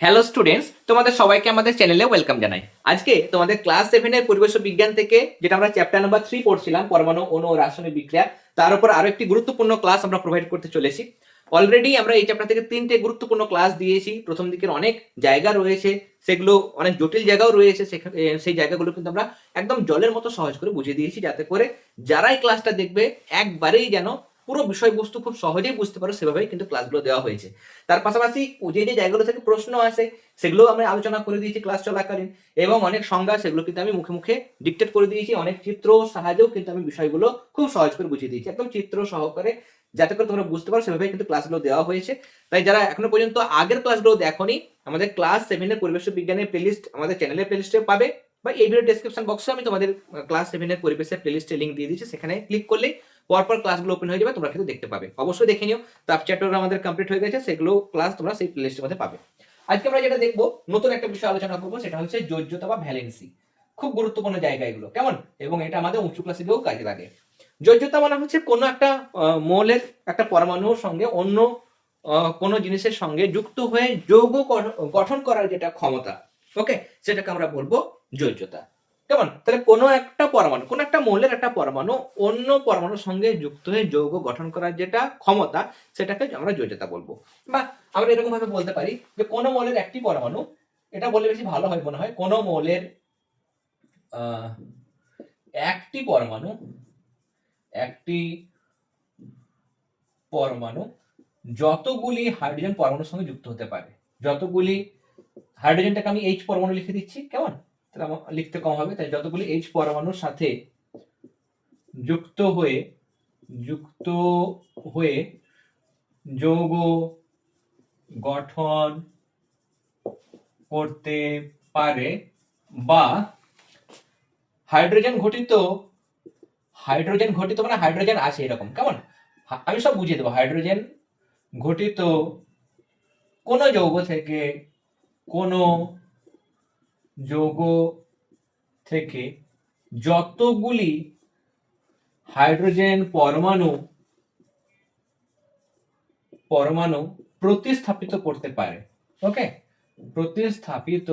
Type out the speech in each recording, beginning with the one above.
Hello students তোমাদের সবাইকে আমাদের চ্যানেলে ওয়েলকাম জানাই। আজকে তোমাদের ক্লাস সেভেনের পরিবেশ বিজ্ঞান থেকে, যেটা আমরা চ্যাপ্টার নাম্বার থ্রি পড়ছিলাম, পরমাণু ও রাসায়নিক বিক্রিয়া, তার উপর আরও একটি গুরুত্বপূর্ণ ক্লাস আমরা প্রোভাইড করতে চলেছি। অলরেডি আমরা এই চ্যাপ্টার থেকে তিনটে গুরুত্বপূর্ণ ক্লাস দিয়েছি। প্রথম দিকের অনেক জায়গা রয়েছে, সেগুলো অনেক জটিল জায়গাও রয়েছে, সেখানে সেই জায়গাগুলো কিন্তু আমরা একদম জলের মতো সহজ করে বুঝিয়ে দিয়েছি, যাতে করে যারা এই ক্লাসটা দেখবে, একবারেই যেন পুরো বিষয়বস্তু খুব সহজেই বুঝতে পারো সেভাবেই কিন্তু ক্লাসগুলো দেওয়া হয়েছে। তার পাশাপাশি যে যে জায়গাগুলো থেকে প্রশ্ন আসে সেগুলো আমি আলোচনা করে দিয়েছি ক্লাস চলাকালীন এবং অনেক সংজ্ঞা সেগুলো কিন্তু আমি মুখে মুখে ডিকটেট করে দিয়েছি। অনেক চিত্র সাহায্যেও কিন্তু আমি বিষয়গুলো খুব সহজ করে বুঝিয়ে দিয়েছি। একদম চিত্র সহকারে যাতে করে তোমরা বুঝতে পারো সেভাবে কিন্তু ক্লাসগুলো দেওয়া হয়েছে। তাই যারা এখনও পর্যন্ত আগের ক্লাসগুলো দেখোনি, আমাদের ক্লাস সেভেনের পরিবেশ বিজ্ঞানের প্লেলিস্ট আমাদের চ্যানেলের প্লেলিস্টে পাবে। বা এই ভিডিও ডেসক্রিপশন বক্সে আমি তোমাদের ক্লাস সেভেনের পরিবেশের প্লেলিস্টে লিঙ্ক দিয়ে দিচ্ছি সেখানে ক্লিক করলে পরপর ক্লাসগুলো ওপেন হয়ে যাবে, তোমরা কিন্তু দেখতে পাবে। অবশ্যই দেখে নিও। তাপ চ্যাপ্টার আমাদের কমপ্লিট হয়ে গেছে, সেগুলো ক্লাস তোমরা সেই প্লেলিস্টের মধ্যে পাবে। আজকে আমরা যেটা দেখব, নতুন একটা বিষয় আলোচনা করব, সেটা হচ্ছে যোজ্যতা বা ভ্যালেন্সি খুব গুরুত্বপূর্ণ জায়গা এগুলো, কেমন? এবং এটা আমাদের উঁচু ক্লাসে গিয়েও কাজে লাগে। যোজ্যতা মানে হচ্ছে কোনো একটা মৌলের একটা পরমাণুর সঙ্গে অন্য কোনো জিনিসের সঙ্গে যুক্ত হয়ে যৌগ গঠন করার যেটা ক্ষমতা ওকে সেটাকে আমরা বলব যোজ্যতা কেমন? তাহলে কোনো একটা পরমাণু, কোনো একটা মৌলের একটা পরমাণু অন্য পরমাণুর সঙ্গে যুক্ত হয়ে যৌগ গঠন করার যেটা ক্ষমতা, সেটাকে আমরা যোজ্যতা বলব। বা আমরা এরকম ভাবে বলতে পারি যে কোনো মৌলের একটি পরমাণু, এটা বললে বেশি ভালো হয় মনে হয়, কোনো মৌলের একটি পরমাণু একটি পরমাণু যতগুলি হাইড্রোজেন পরমাণুর সঙ্গে যুক্ত হতে পারে। যতগুলি হাইড্রোজেনটাকে আমি এইচ পরমাণু লিখে দিচ্ছি, কেমন? তাহলে লিখতে কম হবে, তাই যতগুলি এইচ পরমাণুর সাথে যুক্ত হয়ে যুক্ত হয়ে যৌগ গঠন করতে পারে বা হাইড্রোজেন ঘটিত হাইড্রোজেন ঘটিত মানে হাইড্রোজেন আছে এরকম, কেমন? আমি সব বুঝিয়ে দেবো, হাইড্রোজেন ঘটিত কোন যৌগ থেকে কোন যৌগ থেকে যতগুলি হাইড্রোজেন পরমাণু পরমাণু প্রতিস্থাপিত করতে পারে, ওকে? প্রতিস্থাপিত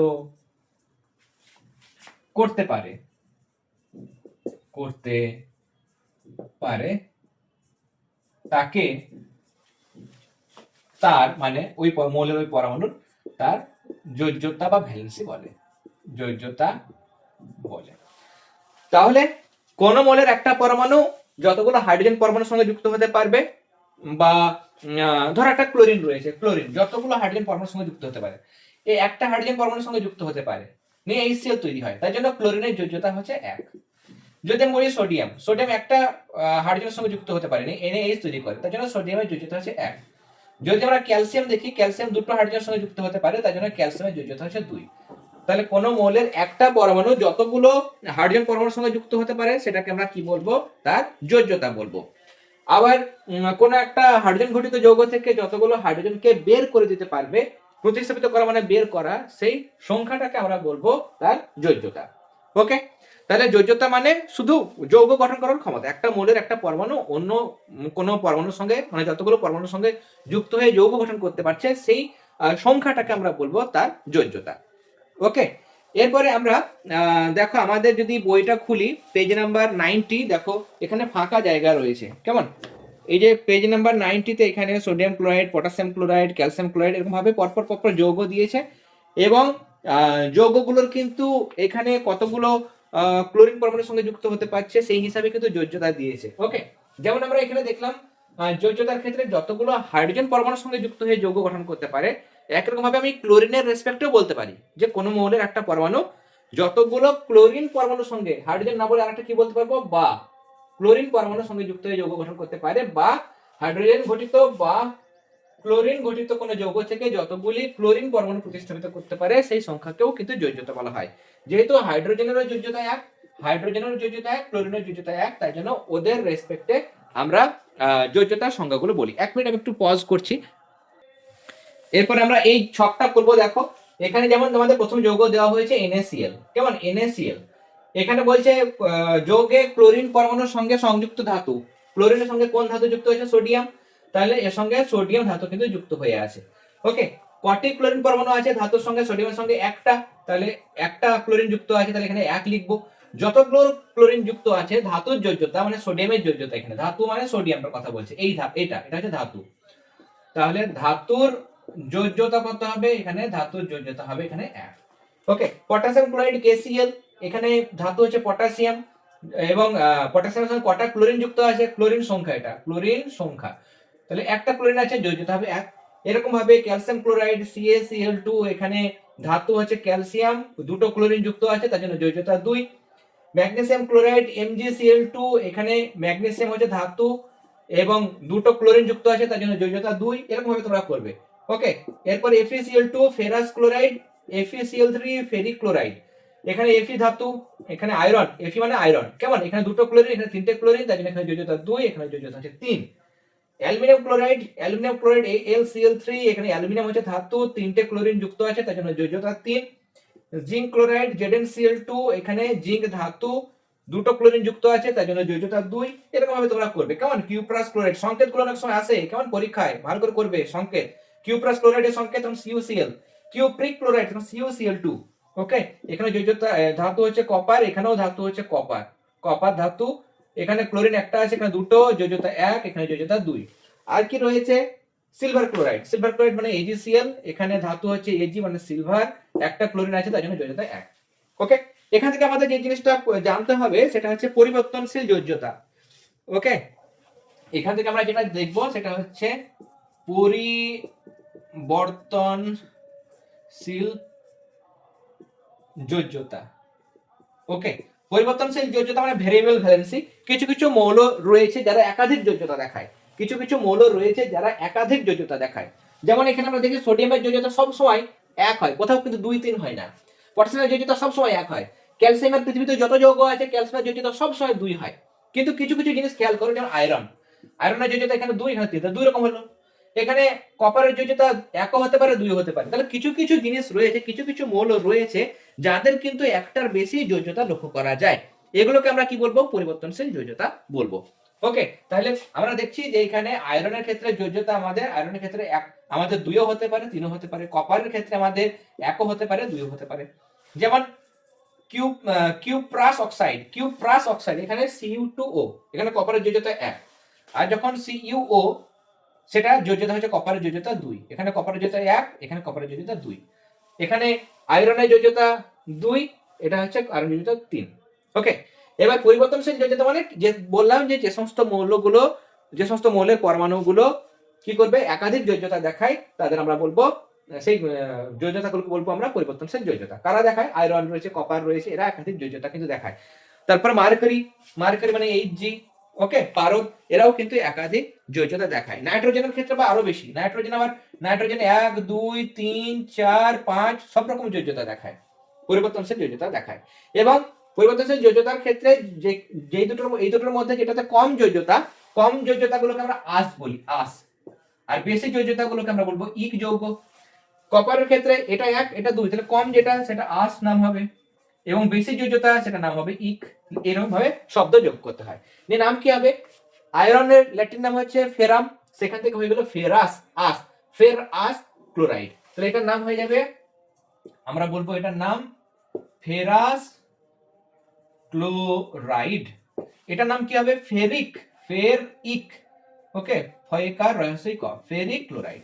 করতে পারে করতে পারে তাকে তার মানে ওই মৌলের ওই পরমাণুর তার যোজ্যতা বা ভ্যালেন্সি বলে। যোজ্যতা বলে তাহলে কোন মৌলের একটা পরমাণু যতগুলো হাইড্রোজেন পরমাণুর সঙ্গে যুক্ত হতে পারবে বা ধর একটা ক্লোরিন রয়েছে, ক্লোরিন, যতগুলো হাইড্রোজেন পরমাণুর সঙ্গে যুক্ত হতে পারে। এই একটা হাইড্রোজেন পরমাণুর সঙ্গে যুক্ত হতে পারে। নিয়ে এইচসিএল তৈরি হয়, তাই জন্য ক্লোরিনের যোজ্যতা হচ্ছে এক। যদি আমি বলি সোডিয়াম সোডিয়াম একটা হাইড্রোজেনের সঙ্গে যুক্ত হতে পারেনি এনএইচ তৈরি করে তার জন্য সোডিয়ামের যোজ্যতা হচ্ছে এক। যদি আমরা ক্যালসিয়াম দেখি ক্যালসিয়াম দুটো হাইড্রোজেনের সঙ্গে যুক্ত হতে পারে, তাই জন্য ক্যালসিয়ামের যোজ্যতা হচ্ছে দুই। তাহলে কোন মৌলের একটা পরমাণু যতগুলো হাইড্রোজেন পরমাণুর সঙ্গে যুক্ত হতে পারে, সেটাকে আমরা কি বলব? তার যোজ্যতা বলব। আবার কোনো একটা হাইড্রোজেন ঘটিত যৌগ থেকে যতগুলো হাইড্রোজেনকে বের করে দিতে পারবে, প্রতিস্থাপিত করা মানে বের করা, সেই সংখ্যাটাকে আমরা বলব তার যোজ্যতা। ওকে তাহলে যোজ্যতা মানে শুধু যৌগ গঠন করার ক্ষমতা, একটা মৌলের একটা পরমাণু অন্য কোনো পরমাণুর সঙ্গে মানে যতগুলো পরমাণুর সঙ্গে যুক্ত হয়ে যৌগ গঠন করতে পারছে, সেই সংখ্যাটাকে আমরা বলব তার যোজ্যতা। ওকে এরপরে আমরা দেখো আমাদের যদি বইটা খুলি পেজ নাম্বার নাইনটি দেখো এখানে ফাঁকা জায়গা রয়েছে। কেমন? এই যে পেজ নাম্বার নাইনটিতে এখানে sodium chloride potassium chloride calcium chloride এরকম ভাবে পরপর পরপর যৌগ দিয়েছে এবং যৌগগুলোর কিন্তু এখানে কতগুলো ক্লোরিন পরমাণুর সঙ্গে যুক্ত হতে পারছে সেই হিসাবে কিন্তু যোজ্যতা দিয়েছে। ওকে যেমন আমরা এখানে দেখলাম যোজ্যতার ক্ষেত্রে যতগুলো হাইড্রোজেন পরমাণুর সঙ্গে যুক্ত হয়ে যৌগ গঠন করতে পারে একরকম ভাবে আমি ক্লোরিনের রেসপেক্টেও বলতে পারি, যে কোনো মৌলের একটা পরমাণু, যতগুলো ক্লোরিন পরমাণুর সঙ্গে হাইড্রোজেন না বলে আরেকটা কি বলতে পারব? বা ক্লোরিন পরমাণুর সঙ্গে যুক্ত হয়ে যৌগ গঠন করতে পারে, বা হাইড্রোজেন ঘটিত বা ক্লোরিন ঘটিত কোনো যৌগ থেকে যতগুলি ক্লোরিন পরমাণু প্রতিস্থাপিত করতে পারে, সেই সংখ্যাকেও কিন্তু যোজ্যতা বলা হয়। যেহেতু হাইড্রোজেনেরও যোজ্যতা এক হাইড্রোজেনের যোজ্যতা এক ক্লোরিনের যোজ্যতা এক, তাই জন্য ওদের রেসপেক্টে আমরা যোজ্যতার সংখ্যাগুলো বলি। এক মিনিট আমি একটু পজ করছি। এরপরে আমরা এই ছকটা করব, দেখো। এখানে যেমন তোমাদের প্রথম যৌগ দেওয়া হয়েছে NaCl কেমন? NaCl এখানে বলছে যৌগে ক্লোরিন পরমাণুর সঙ্গে সংযুক্ত ধাতু। ক্লোরিনের সঙ্গে কোন ধাতু যুক্ত হয়েছে? সোডিয়াম তাহলে এর সঙ্গে সোডিয়াম ধাতু কিন্তু যুক্ত হয়ে আছে। ওকে কটি ক্লোরিন পরমাণু আছে? ধাতুর সঙ্গে সোডিয়ামের সঙ্গে একটা। তাহলে একটা ক্লোরিন যুক্ত আছে, তাহলে এখানে এক লিখব। যতগুলো ক্লোরিন যুক্ত আছে, ধাতুর যোজ্যতা মানে সোডিয়ামের যোজ্যতা এখানে। ধাতু মানে সোডিয়ামটার কথা বলছে। এই ধা এটা এটা হচ্ছে ধাতু। তাহলে ধাতুর যোজ্যতা কত হবে? এখানে ধাতুর যোজ্যতা হবে এখানে এক। ওকে পটাশিয়াম ক্লোরাইড কেসিএল এখানে ধাতু হচ্ছে পটাশিয়াম এবং পটাশিয়ামের সঙ্গে কটা ক্লোরিন যুক্ত আছে? ক্লোরিন সংখ্যা এটা ক্লোরিন সংখ্যা। তাহলে একটা ক্লোরিন আছে, যোজ্যতা হবে এক। এরকম ভাবে ক্যালসিয়াম ক্লোরাইড সিএসিএল টু এখানে ধাতু হচ্ছে ক্যালসিয়াম দুটো ক্লোরিন যুক্ত আছে, তার জন্য যোজ্যতা দুই। ম্যাগনেসিয়াম ক্লোরাইড এমজিসিএল টু এখানে ম্যাগনেসিয়াম হচ্ছে ধাতু এবং দুটো ক্লোরিন যুক্ত আছে, তার জন্য যোজ্যতা দুই। এরকম ভাবে তোমরা করবে। ওকে এরপর FeCl two ferrous chloride FeCl three ferric chloride এখানে এফি ধাতু, এখানে আয়রন এফি মানে আয়রন কেমন? এখানে দুটো ক্লোরিন এখানে তিনটে ক্লোরিন এখানে দুই, এখানে তিন। Aluminium chloride aluminium chloride L Cl three এখানে অ্যালুমিনিয়াম হচ্ছে ধাতু, তিনটে ক্লোরিন যুক্ত আছে, তার জন্য যোজ্যতা তিন। Zinc chloride Zn Cl two এখানে জিঙ্ক ধাতু, দুটো ক্লোরিন যুক্ত আছে, তার জন্য যোজ্যতা দুই। এরকম ভাবে তোমরা করবে। কেমন? কিউপ্রাস ক্লোরাইড সংকেতগুলো অনেক সময় আসে। কেমন? পরীক্ষায়, ভালো করে করবে সংকেত। কিউপ্রাস ক্লোরাইডের সংকেত CUCL cupric chloride CUCL two okay এখানে আহ, ধাতু হচ্ছে কপার এখানেও ধাতু হচ্ছে কপার কপার ধাতু এখানে ক্লোরিন একটা আছে এখানে দুটো যোজ্যতা এক এখানে যোজ্যতা দুই। আর কি রয়েছে? সিলভার ক্লোরাইড সিলভার ক্লোরাইড মানে এজিসিএল এখানে ধাতু হচ্ছে এজি মানে সিলভার একটা ক্লোরিন আছে তার জন্য যোজ্যতা এক। ওকে এখান থেকে আমাদের যে জিনিসটা জানতে হবে সেটা হচ্ছে পরিবর্তনশীল যোজ্যতা ওকে এখান থেকে আমরা যেটা দেখব সেটা হচ্ছে পরিবর্তনশীল যোজ্যতা। ওকে, পরিবর্তনশীল যোজ্যতা মানে ভেরিয়েবল ভ্যালেন্সি কিছু কিছু মৌল রয়েছে যারা একাধিক যোজ্যতা দেখায়। কিছু কিছু মৌল রয়েছে যারা একাধিক যোজ্যতা দেখায়। যেমন এখানে আমরা দেখি সোডিয়ামের যোজ্যতা সব সময় এক হয়, কোথাও কিন্তু দুই তিন হয় না। পটাশিয়ামের যোজ্যতা সব সময় এক হয়। ক্যালসিয়ামের পৃথিবীতে যত যৌগ আছে ক্যালসিয়ামের যোজ্যতা সব সময় দুই হয়। কিন্তু কিছু কিছু জিনিস খেয়াল করো, যেমন আয়রন আয়রনের যোজ্যতা এখানে দুই এখানে তিন দুই রকম হলো। এখানে কপারের যোজ্যতা একও হতে পারে, দুই হতে পারে। তাহলে কিছু কিছু জিনিস রয়েছে, কিছু কিছু মৌল রয়েছে, যাদের কিন্তু একটার বেশি যোজ্যতা লক্ষ্য করা যায়। এগুলোকে আমরা কি বলব? পরিবর্তনশীল যোজ্যতা বলব। ওকে তাহলে আমরা দেখছি যে এখানে আয়রনের ক্ষেত্রে যোজ্যতা আমাদের আয়রনের ক্ষেত্রে এক, আমাদের দুইও হতে পারে, তিনও হতে পারে। কপারের ক্ষেত্রে আমাদের একও হতে পারে, দুইও হতে পারে। যেমন cu cuprous oxide cuprous oxide এখানে সিইউ টু ও এখানে কপারের যোজ্যতা এক। আর যখন সিইউও সেটা যোজ্যতা হচ্ছে কপারের যোজ্যতা দুই। এখানে কপারের যোজ্যতা এক, এখানে কপারের যোজ্যতা দুই। এখানে আয়রনের যোজ্যতা দুই, এটা হচ্ছে আয়রন যোজ্যতা তিন। ওকে এবার পরিবর্তনশীল যোজ্যতা মানে যে বললাম যে যে সমস্ত মৌলগুলো, যে সমস্ত মৌলের পরমাণুগুলো কি করবে? একাধিক যোজ্যতা দেখায়, তাদের আমরা বলব সেই যোজ্যতাগুলোকে বলব আমরা পরিবর্তনশীল যোজ্যতা। কারা দেখায়? আয়রন রয়েছে কপার রয়েছে, এরা একাধিক যোজ্যতা কিন্তু দেখায়। তারপর মার্কারি মার্কারি মানে এইচ জি ওকে পারদ, এরাও কিন্তু একাধিক যোজ্যতা দেখায়। নাইট্রোজেনের ক্ষেত্রে বা আরও বেশি। নাইট্রোজেন আবার নাইট্রোজেন এক, দুই, তিন, চার, পাঁচ, সব রকম যোজ্যতা দেখায়। পরিবর্তনশীল যোজ্যতা দেখায়। এবং পরিবর্তনশীল যোজ্যতার ক্ষেত্রে যে, যেই দুটোর, এই দুটোর মধ্যে যেটাতে কম যোজ্যতা কম যোজ্যতা গুলোকে আমরা আস বলি আস আর বেশি যোজ্যতা গুলোকে আমরা বলব ইক যৌগ। কপারের ক্ষেত্রে এটা এক, এটা দুই, তাহলে কম যেটা, সেটা আস নাম হবে। এবং বেশি যোজ্যতা সেটা নাম হবে ইক। এরকম ভাবে শব্দ যোগ করতে হয়। নিয়ে নাম কি হবে? আয়রনের ল্যাটিন নাম হচ্ছে ফেরাম। সেখান থেকে হয়ে গেল ফেরাস, আস। ফের আস ক্লোরাইড। তাহলে এটার নাম হয়ে যাবে, আমরা বলব এটার নাম ফেরাস ক্লোরাইড। এটার নাম কি হবে? ফেরিক ফের ইক ওকে ফয়কার রহস্যই ক ফেরিক ক্লোরাইড।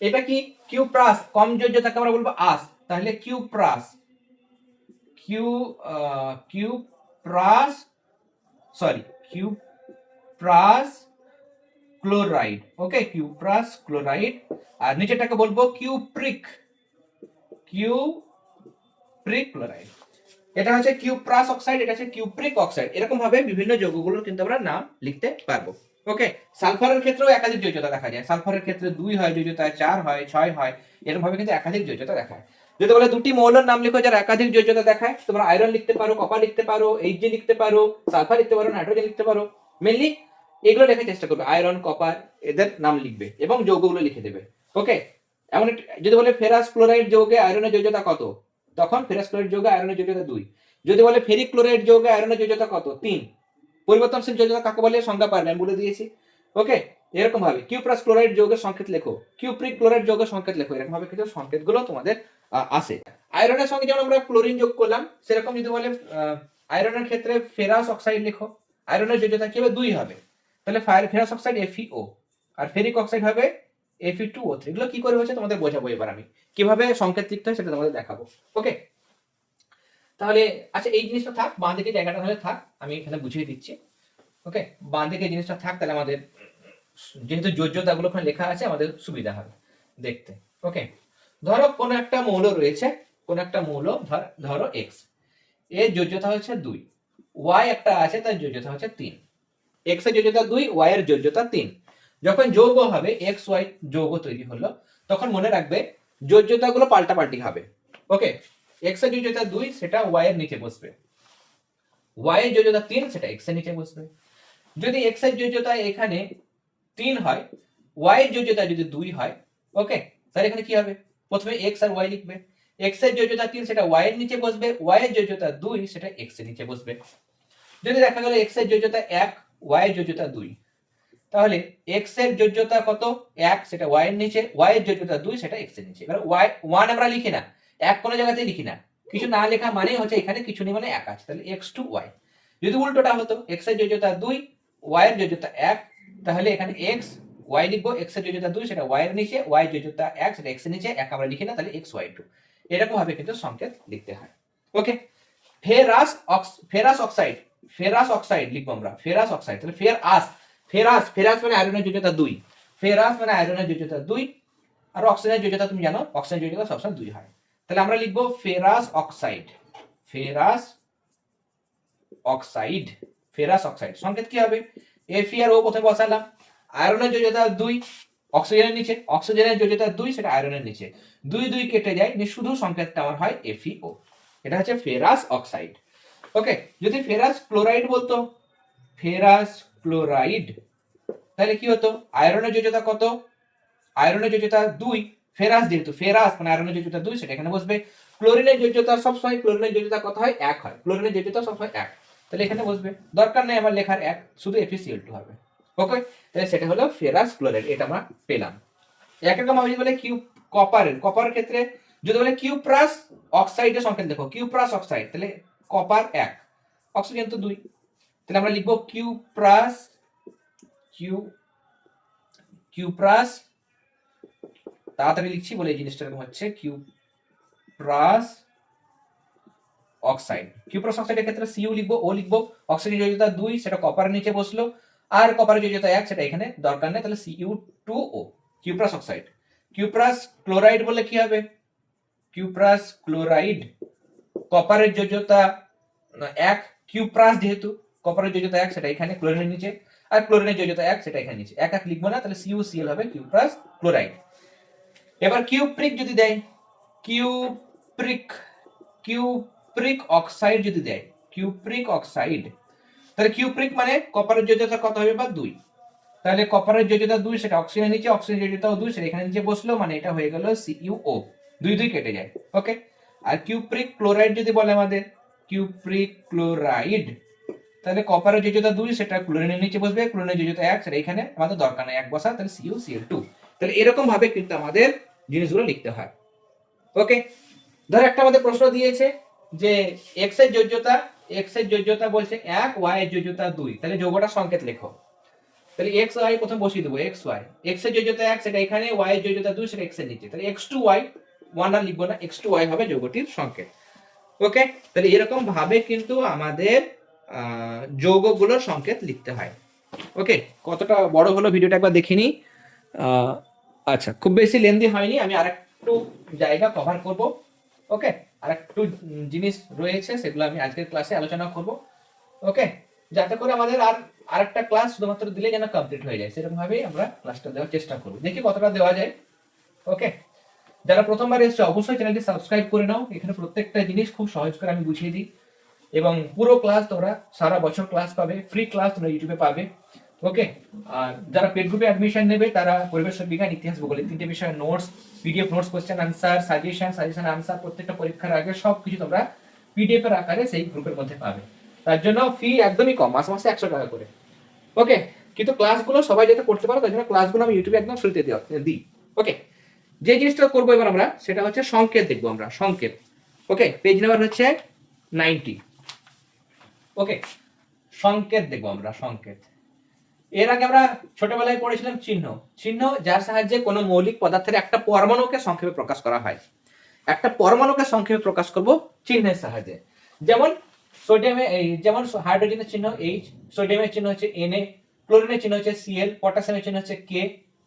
এটা কি? কিউপ্রাস, কম যোজ্যতাকে আমরা বলব আস। তাহলে cuprous cu cuprous sorry cuprous chloride okay cuprous chloride আর নিচেটাকে বলব কিউপ্রিক কিউপ্রিক ক্লোরাইড এটা হচ্ছে কিউপ্রাস অক্সাইড এটা হচ্ছে কিউপ্রিক অক্সাইড এরকম ভাবে বিভিন্ন যৌগগুলোর কিন্তু আমরা নাম লিখতে পারব। ওকে সালফারের ক্ষেত্রেও একাধিক যোজ্যতা দেখা যায়। সালফারের ক্ষেত্রে দুই হয় যোজ্যতা চার হয়, ছয় হয়, এরকম ভাবে কিন্তু একাধিক যোজ্যতা দেখায় যদি বলে দুটি মৌলের নাম লিখো, যারা একাধিক যোজ্যতা দেখায়, তোমরা আয়রন লিখতে পারো কপার লিখতে পারো এইচজি লিখতে পারো সালফার লিখতে পারো নাইট্রোজেন লিখতে পারো মেনলি এগুলো লেখার চেষ্টা করবে আয়রন কপার এদের নাম লিখবে এবং যৌগগুলো লিখে দেবে। ওকে এমন যদি বলে ফেরাস ক্লোরাইড যৌগে আয়রনের যোজ্যতা কত? তখন ফেরাস ক্লোরাইড যৌগে আয়রনের যোজ্যতা দুই। যদি বলে ফেরিক ক্লোরাইড যৌগে আয়রনের যোজ্যতা কত? তিন। পরিবর্তনশীল যোজ্যতা কাকে বলে? সংজ্ঞা পারবে আমি বলে দিয়েছি। ওকে এরকম ভাবে কিউপ্রাস ক্লোরাইড যৌগের সংকেত লেখো। কিউপ্রিক ক্লোরাইড যৌগের সংকেত লেখো। এরকম ভাবে কিন্তু সংকেতগুলো তোমাদের আসে আয়রনের সঙ্গে যেমন আমরা ক্লোরিন যোগ করলাম, সেরকম যদি বলে আয়রনের ক্ষেত্রে ফেরাস অক্সাইড লেখো। আয়রনের যোজ্যতা কি হবে? দুই হবে। তাহলে ফায়ার, ফেরাস অক্সাইড এফিও আর ফেরিক অক্সাইড হবে এফি টু ও থ্রি এগুলো কি করে হচ্ছে তোমাদের বোঝাবো এবার আমি। কীভাবে সংকেত লিখতে হয় সেটা তোমাদের দেখাবো। ওকে? তাহলে আচ্ছা এই জিনিসটা থাক বাঁ দিকে জায়গাটা হলে থাক, আমি এখানে বুঝিয়ে দিচ্ছি। ওকে? বাঁ দিকে জিনিসটা থাক, তাহলে আমাদের যেহেতু যোজ্যতাগুলো ওখানে লেখা আছে, আমাদের সুবিধা হবে দেখতে। ওকে ধরো কোন একটা মৌল রয়েছে, কোন একটা মৌল ধর এক্সের যোজ্যতা হচ্ছে দুই। ওয়াই একটা আছে, তার যোজ্যতা হচ্ছে তিন। এক্সের যোজ্যতা দুই ওয়াই এর যোজ্যতা তিন। যখন যৌগ হবে এক্স ওয়াই যৌগ তৈরি হলো, তখন মনে রাখবে যোজ্যতাগুলো পাল্টাপাল্টি হবে। ওকে এক্সের যোজ্যতা দুই, সেটা ওয়াই এর নিচে বসবে। ওয়াই এর যোজ্যতা তিন, সেটা এক্সের নিচে বসবে। যদি এক্সের যোজ্যতা এখানে তিন হয় ওয়াই এর যোজ্যতা যদি দুই হয় ওকে তাহলে এখানে কি হবে? প্রথমে এক্স আর ওয়াই লিখবে। এক্সের যোজ্যতা তিন, সেটা ওয়াই এর নিচে বসবে। ওয়াই এর যোজ্যতা দুই, সেটা এক্সের নিচে বসবে। যদি দেখা গেল এক্সের যোজ্যতা এক ওয়াই এর যোজ্যতা দুই, তাহলে এক্সের যোজ্যতা কত? এক, সেটা ওয়াই এর নিচে। ওয়াই এর যোজ্যতা দুই, সেটা এক্সের নিচে। এবার ওয়াই ওয়ান আমরা লিখি না। এক কোনো জায়গাতেই লিখি না। কিছু না লেখা মানেই হচ্ছে এখানে কিছু নেই মানে এক আছে। তাহলে এক্স টু ওয়াই যদি উল্টোটা হতো এক্সের যোজ্যতা দুই ওয়াই এর যোজ্যতা এক তাহলে এখানে এক্স ওয়াই লিখব এক্সের যোজ্যতা দুই, সেটা ওয়াই এর নিচে ওয়াই যোজ্যতা এক, সেটা এক্সের নিচে, এক আমরা লিখি না, তাহলে এক্স ওয়াই টু এরকম ভাবে কিন্তু সংকেত লিখতে হয়। Okay ferrous ox ferrous oxide ferrous oxide লিখব আমরা। ফেরাস অক্সাইড তাহলে ফের আস ফেরাস ফেরাস মানে আয়রনের যোজ্যতা দুই। ফেরাস মানে আয়রনের যোজ্যতা দুই। আর অক্সিজেনের যোজ্যতা তুমি জানো অক্সিজেনের যোজ্যতা সবসময় দুই হয়। তাহলে আমরা লিখব ferrous oxide ferrous oxide ferrous oxide সংকেত কি হবে? এফি আর ও প্রথমে বসালাম? আয়রনের যোজ্যতা দুই অক্সিজেনের নিচে। অক্সিজেনের যোজ্যতা দুই, সেটা আয়রনের নিচে। দুই দুই কেটে যায় নিয়ে শুধু সংকেতটা আমার হয় এফিও এটা হচ্ছে ফেরাস অক্সাইড ওকে যদি ফেরাস ক্লোরাইড বলতো, ফেরাস ক্লোরাইড তাহলে কি হতো? আয়রনের যোজ্যতা কত? আয়রনের যোজ্যতা দুই, ফেরাস যেহেতু ফেরাস মানে আয়রনের যোজ্যতা দুই, সেটা এখানে বসবে। ক্লোরিনের যোজ্যতা সবসময় ক্লোরিনের যোজ্যতা কত হয়? এক হয়। ক্লোরিনের যোজ্যতা সবসময় এক। তাহলে এখানে বসবে। দরকার নেই আমার লেখার এক, শুধু এফিসিএল টু হবে। ওকে তাহলে সেটা হলো ফেরাস ক্লোরাইড এটা আমরা পেলাম। একরকম আমি যদি বলে কিউ কপারের কপার ক্ষেত্রে যদি বলে কিউ কিউপ্রাস অক্সাইডের সংকেত দেখো কিউ কিউপ্রাস অক্সাইড তাহলে কপার এক অক্সিজেন তো দুই। তাহলে আমরা লিখব cu cuprous cu cu cuprous তাড়াতাড়ি লিখছি বলে এই জিনিসটা হচ্ছে কিউপ্রাস অক্সাইড কিউপ্রাস অক্সাইডের ক্ষেত্রে সিইউ লিখব ও লিখব অক্সিজেন যোজ্যতা দুই, সেটা কপারের নিচে বসল, আর কপারের যোজ্যতা এক, সেটা এখানে দরকার নেই, তাহলে Cu two O cuprous oxide cuprous chloride বলে কি হবে? কিউপ্রাস ক্লোরাইড কপারের যোজ্যতা এক কিউপ্রাস যেহেতু কপারের যোজ্যতা এক, সেটা এখানে ক্লোরিনের নিচে, আর ক্লোরিনের যোজ্যতা এক, সেটা এখানে নিচে। এক এক লিখব না, তাহলে সিইউসিএল হবে কিউপ্রাস ক্লোরাইড এবার কিউপ্রিক যদি দেয় কিউপ্রিক কিউপ্রিক অক্সাইড যদি দেয় কিউপ্রিক অক্সাইড তাহলে কিউপ্রিক মানে কপারের যোজ্যতা কত হবে বা দুই? তাহলে কপারের যোজ্যতা দুই, সেটা অক্সিজেনের নিচে অক্সিজেন যোজ্যতাও দুই, সেটা এখানে নিচে বসল মানে এটা হয়ে গেল সিইউও দুই দুই কেটে যায় ওকে আর কিউপ্রিক ক্লোরাইড যদি বলে আমাদের কিউপ্রিক ক্লোরাইড তাহলে কপারের যোজ্যতা দুই, সেটা ক্লোরিনের নিচে বসবে ক্লোরিনের যোজ্যতা এক, সেটা এখানে আমাদের দরকার নেই, এক বসা তাহলে সিইউ সিএল টু তাহলে এরকম ভাবে কিন্তু আমাদের জিনিসগুলো লিখতে হয় ওকে ধর একটা আমাদের প্রশ্ন দিয়েছে যে এক্সের যোজ্যতা এক্সের যোজ্যতা বলছে এক ওয়াই এর যোজ্যতা দুই। তাহলে যোগটা সংকেত লেখো। তাহলে এক্স ওয়াই প্রথম বসিয়ে দেবো এক্স ওয়াই এক্সের যোজ্যতা এক, সেটা এখানে ওয়াই এর যোজ্যতা দুই, সেটা এক্সের নিচে। তাহলে এক্স টু ওয়াই ওয়ান আর লিখব না এক্স টু ওয়াই হবে যোগটির সংকেত। ওকে তাহলে এরকম ভাবে কিন্তু আমাদের যৌগগুলোর সংকেত লিখতে হয়। ওকে কতটা বড় হলো ভিডিওটা একবার দেখিনি আচ্ছা খুব বেশি লেন্দি হয়নি, আমি আরেকটু জায়গা কভার করব। ওকে আরেকটু জিনিস রয়েছে, সেগুলো আমি আজকের ক্লাসে আলোচনা করব। ওকে যাতে করে আমাদের আর আরেকটা ক্লাস শুধুমাত্র দিলে যেন কমপ্লিট হয়ে যায় সেরকম ভাবেই আমরা ক্লাসটা দেওয়ার চেষ্টা করব। দেখি কতটা দেওয়া যায়। ওকে যারা প্রথমবার এসছে, অবশ্যই চ্যানেলটি সাবস্ক্রাইব করে নাও। এখানে প্রত্যেকটা জিনিস খুব সহজ করে আমি বুঝিয়ে দিই। এবং পুরো ক্লাস তোমরা সারা বছর ক্লাস পাবে ফ্রি ক্লাস তোমরা ইউটিউবে পাবে। ওকে আর যারা পেড গ্রুপে অ্যাডমিশন নেবে, তারা পরিবেশ বিজ্ঞান, ইতিহাস ভূগোল এই তিনটে বিষয়ের notes PDF notes question answer suggestion suggestion answer প্রত্যেকটা পরীক্ষার আগে সব কিছু তোমরা পিডিএফ এর আকারে সেই গ্রুপের মধ্যে পাবে। তার জন্য ফি একদমই কম, মাসে মাসে একশো টাকা করে। ওকে কিন্তু ক্লাসগুলো সবাই যাতে করতে পারো তাই জন্য ক্লাসগুলো আমি ইউটিউবে একদম ফ্রিতে দিই। ওকে যে জিনিসটা করব এবার আমরা, সেটা হচ্ছে সংকেত দেখব আমরা, সংকেত। ওকে পেজ নাম্বার হচ্ছে নাইনটি ওকে সংকেত দেখব আমরা, সংকেত। এর আগে আমরা ছোটবেলায় পড়েছিলাম চিহ্ন। চিহ্ন যার সাহায্যে কোনো মৌলিক পদার্থের একটা পরমাণুকে সংক্ষেপে প্রকাশ করা হয়। একটা পরমাণুকে সংক্ষেপে প্রকাশ করব চিহ্নের সাহায্যে। যেমন সোডিয়ামে যেমন হাইড্রোজেনের চিহ্ন এইচ সোডিয়ামের চিহ্ন হচ্ছে এন এ ক্লোরিনের চিহ্ন হচ্ছে সিএল পটাশিয়ামের চিহ্ন হচ্ছে কে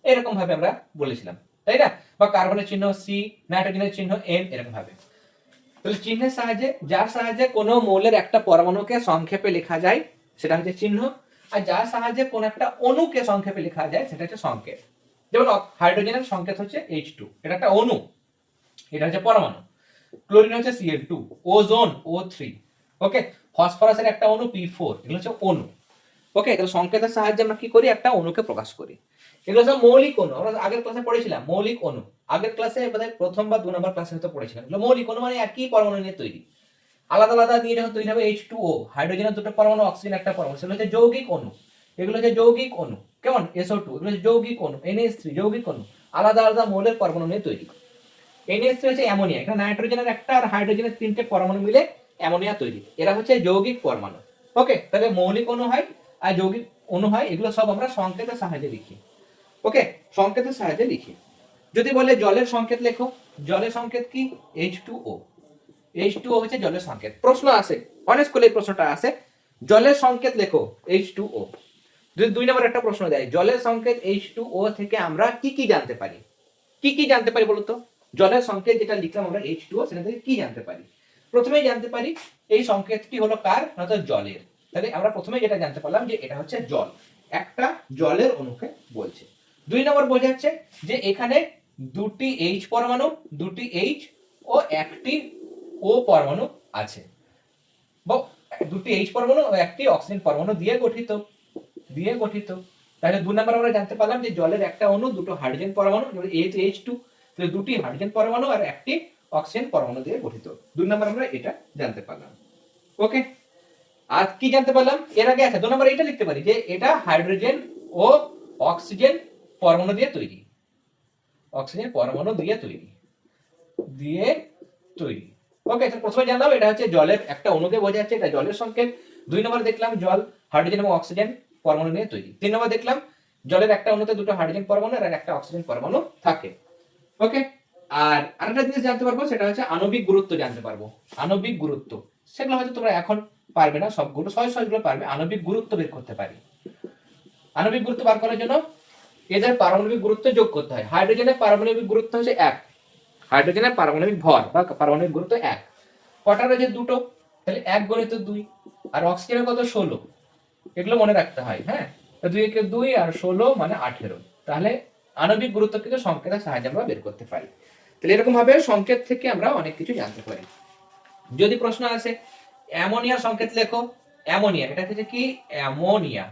এরকম ভাবে আমরা বলেছিলাম। তাই না? বা কার্বনের চিহ্ন সি নাইট্রোজেনের চিহ্ন এন এরকম ভাবে তাহলে চিহ্নের সাহায্যে, যার সাহায্যে কোনো মৌলের একটা পরমাণুকে সংক্ষেপে লেখা যায়, সেটা হচ্ছে চিহ্ন। আর যার সাহায্যে কোন একটা অণুকে সংক্ষেপে লেখা যায়, সেটা হচ্ছে সংকেত। যেমন হাইড্রোজেনের সংকেত হচ্ছে এইচ টু এটা একটা অণু, এটা হচ্ছে পরমাণু। ক্লোরিন হচ্ছে Cl two ozone O three okay ফসফরাসের একটা অণু পি ফোর এগুলো হচ্ছে অণু ওকে তাহলে সংকেতের সাহায্যে আমরা কি করি? একটা অণুকে প্রকাশ করি। এগুলো সব মৌলিক অণু, আমরা আগের ক্লাসে পড়েছিলাম, মৌলিক অণু। আগের ক্লাসে বোধহয় প্রথম বা দু নম্বর ক্লাসে হয়তো পড়েছিলাম। এগুলো মৌলিক অণু মানে একই পরমাণু নিয়ে তৈরি। আলাদা আলাদা দিয়ে যখন তৈরি হবে এইচ টু ও হাইড্রোজেনের দুটো পরমাণু অক্সিজেন একটা পরমাণু, সেগুলো হচ্ছে যৌগিক অণু। এগুলো হচ্ছে যৌগিক অণু। কেমন? এসও টু এগুলো হচ্ছে যৌগিক অণু এনএস থ্রি যৌগিক অণু। আলাদা আলাদা মৌলের পরমাণু নিয়ে তৈরি। এনএস থ্রি হচ্ছে অ্যামোনিয়া, এখানে নাইট্রোজেনের একটা আর হাইড্রোজেনের তিনটে পরমাণু মিলে অ্যামোনিয়া তৈরি। এরা হচ্ছে যৌগিক পরমাণু। ওকে তাহলে মৌলিক অণু হয় আর যৌগিক অণু হয়, এগুলো সব আমরা সংকেতের সাহায্যে লিখি। ওকে সংকেতের সাহায্যে লিখি। যদি বলে জলের সংকেত লেখো, জলের সংকেত কি? H two O H two হচ্ছে জলের সংকেত। প্রশ্ন আসে অনেক স্কুলে এই প্রশ্নটা আসে জলের সংকেত লেখো এইচ টু ও যদি দুই নম্বর একটা প্রশ্ন দেয়, জলের সংকেত এইচ টু ও থেকে আমরা কি কি জানতে পারি? কি কি জানতে পারি বলতো? জলের সংকেত যেটা লিখলাম আমরা এইচ টু ও সেটা থেকে কি জানতে পারি? প্রথমেই জানতে পারি, এই সংকেতটি হলো কার? না তো জলের। তাহলে আমরা প্রথমে যেটা জানতে পারলাম যে এটা হচ্ছে জল। একটা জলের অণুকে বলছে। দুই নম্বর বোঝাচ্ছে যে এখানে দুটি এইচ পরমাণু, দুটি এইচ ও একটি ও পরমাণু আছে। বা দুটি এইচ পরমাণু একটি অক্সিজেন পরমাণু দিয়ে গঠিত দিয়ে গঠিত। তাহলে দু নম্বর আমরা জানতে পারলাম যে জলের একটা অণু, দুটো হাইড্রোজেন পরমাণু এইচ এইচ টু তাহলে দুটি হাইড্রোজেন পরমাণু আর একটি অক্সিজেন পরমাণু দিয়ে গঠিত। দুই নম্বর আমরা এটা জানতে পারলাম। ওকে আর কি জানতে পারলাম? এর আগে আছে দু নম্বর এটা লিখতে পারি যে এটা হাইড্রোজেন ও অক্সিজেন পরমাণু দিয়ে তৈরি। অক্সিজেন পরমাণু দিয়ে তৈরি। দিয়ে তৈরি। ওকে প্রথমে জানলাম এটা হচ্ছে জলের একটা অণুকে বোঝাচ্ছে, এটা জলের সংকেত। দুই নম্বর দেখলাম জল, হাইড্রোজেন এবং অক্সিজেন পরমাণু নিয়ে তৈরি। তিন নম্বর দেখলাম জলের একটা অণুতে দুটো হাইড্রোজেন পরমাণু আর একটা অক্সিজেন পরমাণু থাকে। ওকে আর আরেকটা জিনিস জানতে পারব, সেটা হচ্ছে আণবিক গুরুত্ব জানতে পারব। আণবিক গুরুত্ব, সেগুলো হয়তো তোমরা এখন পারবে না, সবগুলো, সহজ সহজগুলো পারবে। আণবিক গুরুত্ব বের করতে পারি। আণবিক গুরুত্ব বার করার জন্য এদের পারমাণবিক গুরুত্ব যোগ করতে হয়। হাইড্রোজেনের পারমাণবিক গুরুত্ব হচ্ছে এক। হাইড্রোজেনের পারমাণবিক ভর বা পারমাণবিক গুরুত্ব এক। কটা রয়েছে দুটো, তাহলে এক গণিত দুই আর অক্সিজেনের কত? ষোলো। এগুলো মনে রাখতে হয় হ্যাঁ? দুই একে দুই আর ষোলো মানে আঠেরো। তাহলে আণবিক গুরুত্ব কিন্তু সংকেতের সাহায্যে আমরা বের করতে পারি। তাহলে এরকম ভাবে সংকেত থেকে আমরা অনেক কিছু জানতে পারি। যদি প্রশ্ন আসে অ্যামোনিয়া সংকেত লেখো। অ্যামোনিয়া, এটা হচ্ছে কি? অ্যামোনিয়া।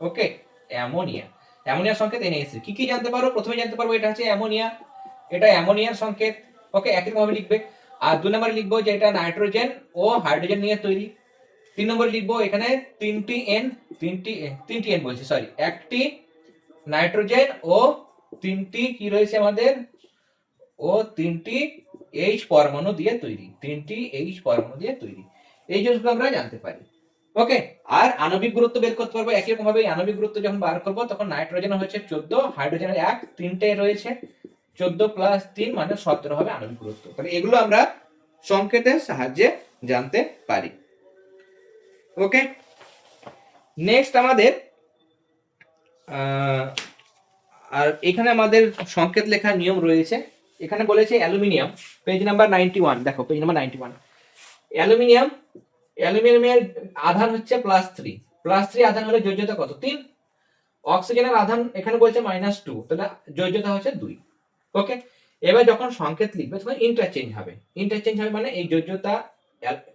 ওকে? অ্যামোনিয়া। অ্যামোনিয়া সংকেত এনএসি কি কি জানতে পারো? প্রথমে জানতে পারব এটা হচ্ছে অ্যামোনিয়া। এটা অ্যামোনিয়ার সংকেত। ওকে একই ভাবে লিখবে। আর দু নম্বরে লিখব যে এটা নাইট্রোজেন ও হাইড্রোজেন নিয়ে তৈরি। তিন নম্বরে লিখব এখানে তিনটি এন তিনটি তিনটি এন বলছি সরি একটি নাইট্রোজেন ও তিনটি কি রয়েছে আমাদের? ও তিনটি এইচ পরমাণু দিয়ে তৈরি। তিনটি এইচ পরমাণু দিয়ে তৈরি। এই জিনিসগুলো আমরা জানতে পারি। ওকে আর আণবিক গুরুত্ব বের করতে পারব। একই রকম ভাবে আণবিক গুরুত্ব যখন বার করব, তখন নাইট্রোজেন হচ্ছে চোদ্দ, হাইড্রোজেনের এক, তিনটে রয়েছে। চোদ্দ প্লাস তিন মানে সতেরো হবে আণবিক গুরুত্ব তাহলে এগুলো আমরা সংকেতের সাহায্যে জানতে পারি। ওকে নেক্সট আমাদের আর এখানে আমাদের সংকেত লেখার নিয়ম রয়েছে। এখানে বলেছে aluminium. Page number ninety one দেখো page number ninety one aluminium, অ্যালুমিনিয়ামের আধান হচ্ছে প্লাস থ্রি প্লাস থ্রি আধান হলে যোজ্যতা কত? তিন। অক্সিজেনের আধান এখানে বলছে মাইনাস টু তাহলে যোজ্যতা হচ্ছে দুই। ওকে এবার যখন সংকেত লিখবে, তখন ইন্টারচেঞ্জ হবে। ইন্টারচেঞ্জ হবে মানে এই যোজ্যতা অ্যাল-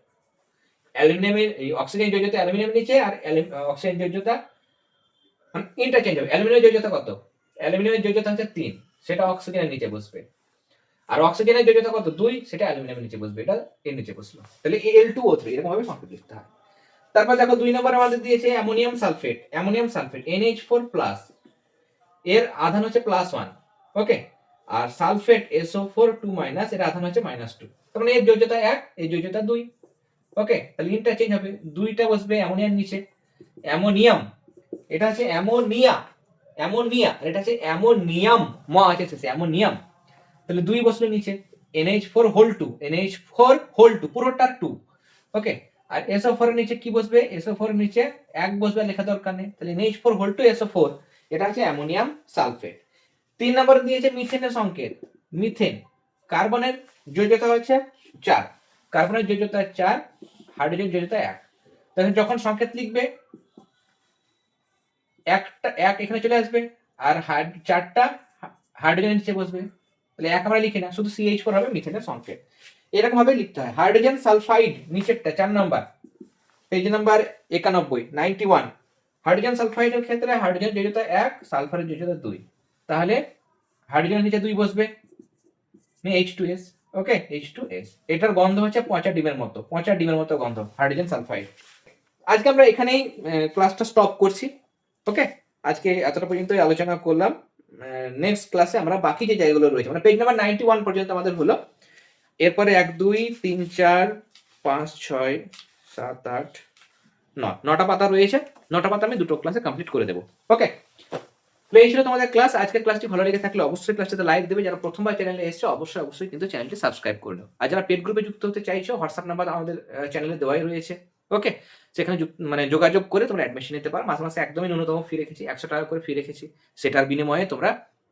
অ্যালুমিনিয়ামের, এই অক্সিজেন যোজ্যতা অ্যালুমিনিয়াম নিচে আর অক্সিজেন যোজ্যতা ইন্টারচেঞ্জ হবে। অ্যালুমিনিয়ামের যোজ্যতা কত? অ্যালুমিনিয়ামের যোজ্যতা হচ্ছে তিন, সেটা অক্সিজেনের নিচে বসবে। আর অক্সিজেনের যোজ্যতা কত? দুই, সেটা অ্যালুমিনিয়ামের নিচে বসবে। এটা এর নিচে বসল। তাহলে এল টু ও থ্রি এরকম ভাবে সংকেত লিখতে হয়। তারপর দেখো দুই নম্বর আমাদের দিয়েছে ammonium sulphate. Ammonium sulphate NH four plus এর আধান হচ্ছে প্লাস ওয়ান ওকে আর sulphate SO four two minus এর আধান হচ্ছে মাইনাস টু তার মানে এর যোজ্যতা এক, এর যোজ্যতা দুই। ওকে তাহলে ইনটা চেঞ্জ হবে। দুইটা বসবে অ্যামোনিয়ার নিচে। অ্যামোনিয়াম। এটা হচ্ছে অ্যামোনিয়া। অ্যামোনিয়া। আর এটা হচ্ছে অ্যামোনিয়াম। ম আছে শেষে, অ্যামোনিয়াম। তাহলে দুই বসল নিচে। NH four whole two NH four whole two পুরোটা টু ওকে আর এসও ফোর নিচে কি বসবে? এসও ফোর নিচে এক বসবে লেখা দরকার নেই। তাহলে NH four whole two SO four এটা হচ্ছে অ্যামোনিয়াম সালফেট। তিন নম্বর দিয়েছে মিথেনের সংকেত। মিথেন, কার্বনের যোজ্যতা হচ্ছে চার। কার্বনের যোজ্যতা চার হাইড্রোজেন যোজ্যতা এক। তাহলে যখন সংকেত লিখবে, একটা, এক এখানে চলে আসবে, আর চারটা হাইড্রোজেন নিচে বসবে। তাহলে এক আমরা লিখি না শুধু সিএইচ ফোর হবে মিথেনের সংকেত। এরকম ভাবে লিখতে হয়, হাইড্রোজেন সালফাইড নিচেরটা, চার নম্বর। পেজ নাম্বার একানব্বই নাইনটি ওয়ান হাইড্রোজেন সালফাইডের ক্ষেত্রে হাইড্রোজেন যোজ্যতা এক, সালফারের যোজ্যতা দুই। তাহলে হাইড্রোজেনের নিচে দুই বসবে। H two S okay H two S এটার গন্ধ হচ্ছে পচা ডিমের মতো, পচা ডিমের মতো গন্ধ, হাইড্রোজেন সালফাইড। আজকে আমরা এখানেই ক্লাসটা স্টপ করছি। ওকে আজকে এতটা পর্যন্তই আলোচনা করলাম। নেক্সট ক্লাসে আমরা বাকি যে জায়গাগুলো রয়েছে মানে পেজ নাম্বার নাইনটি ওয়ান পর্যন্ত আমাদের হলো। এরপরে এক, দুই, তিন, চার, পাঁচ, ছয়, সাত, আট, ন, নটা পাতা রয়েছে। নটা পাতা আমি দুটো ক্লাসে কমপ্লিট করে দেবো। ওকে তো এই ছিল তোমাদের ক্লাস আজকের ক্লাসটি ভালো লেগে থাকলে অবশ্যই ক্লাসটিতে লাইক দেবে। যারা প্রথমবার চ্যানেলে এসেছে, অবশ্যই অবশ্যই কিন্তু চ্যানেলটি সাবস্ক্রাইব করে নাও। আর যারা পেড গ্রুপে যুক্ত হতে চাইছো হোয়াটসঅ্যাপ নাম্বার আমাদের চ্যানেলে দেওয়াই রয়েছে। ওকে সেখানে মানে যোগাযোগ করে তোমরা অ্যাডমিশন নিতে পারো। মাসে মাসে একদমই ন্যূনতম ফি রেখেছি। একশো টাকা করে ফি রেখেছি। সেটার বিনিময়ে তোমরা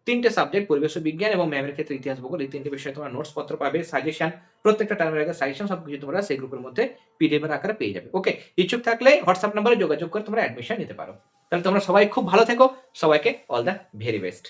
তিনটে সাবজেক্ট পরিবেশ বিজ্ঞান এবং ম্যামের ক্ষেত্রে ইতিহাস, ভূগোল, এই তিনটে বিষয়ে তোমরা নোটস পত্র পাবে সাজেশন প্রত্যেকটা টার্মের আগে সাজেশন সবকিছু তোমরা সেই গ্রুপের মধ্যে পিডিএফ আকারে পেয়ে যাবে। ওকে ইচ্ছুক থাকলে হোয়াটসঅ্যাপ নাম্বারে যোগাযোগ করে তোমরা অ্যাডমিশন নিতে পারো। তাহলে তোমরা সবাই খুব ভালো থেকো। সবাইকে অল দ্য ভেরি বেস্ট